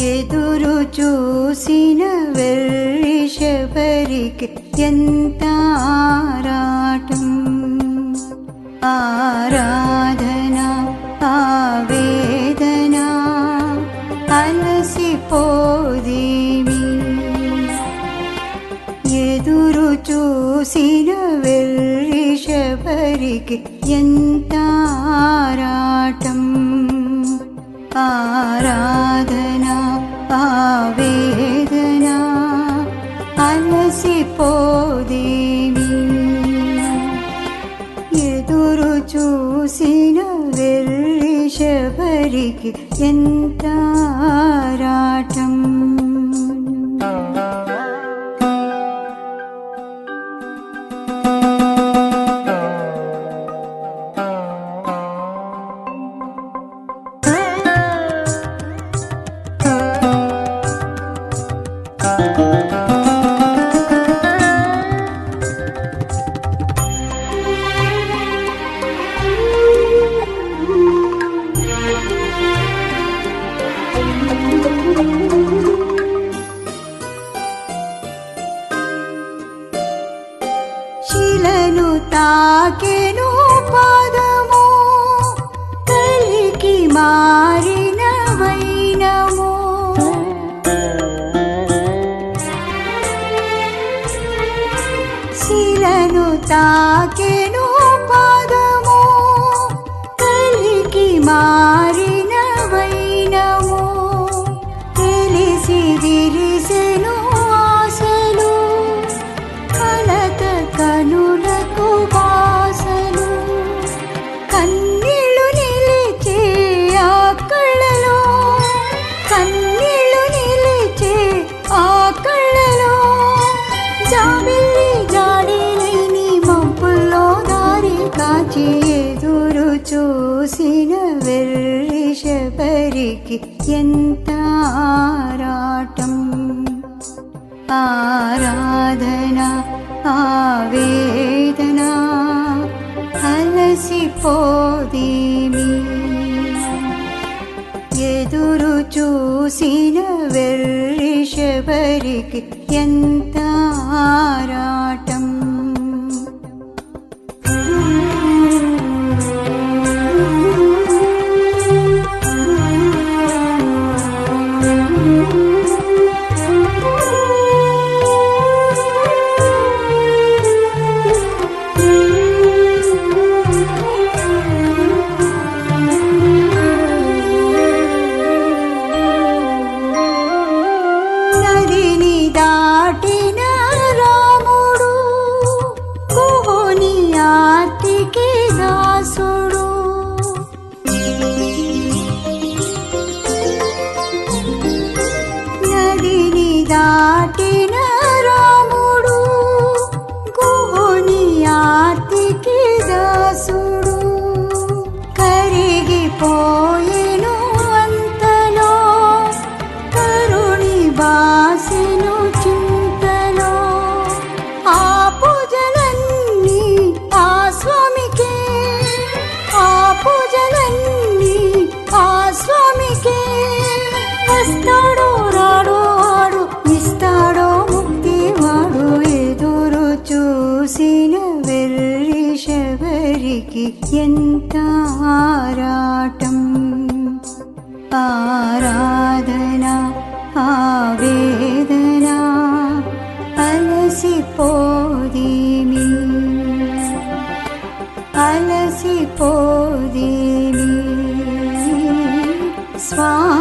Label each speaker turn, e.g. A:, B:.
A: എതൊരു ചൂസിന വെള്ളിശരിക്ക് എന്താറാട്ടും ആരാധന ആവേദന അലസി പോതീമി. എതൊരു ചൂസിന വെള്ളിശരിക്ക് എന്താറാട്ടം ആരാ చూసిన వెర్రి శబరికి ఎంత ఆరాటం? శిలను తాకెను పాదము కలికి మారిన పూసిన వెర్రిషపరికి ఎంత ఆరాటం ఆరాధన ఆవేదన అలసిపోదేమి ఎదురు చూసిన వెర్రిషపరికి ఎంత ఆరాటం Có கருக்கு என் தாராட்டம். ஆராதனா ஆவேதனா அலசி போதிமி. அலசி போதிமி. சுவா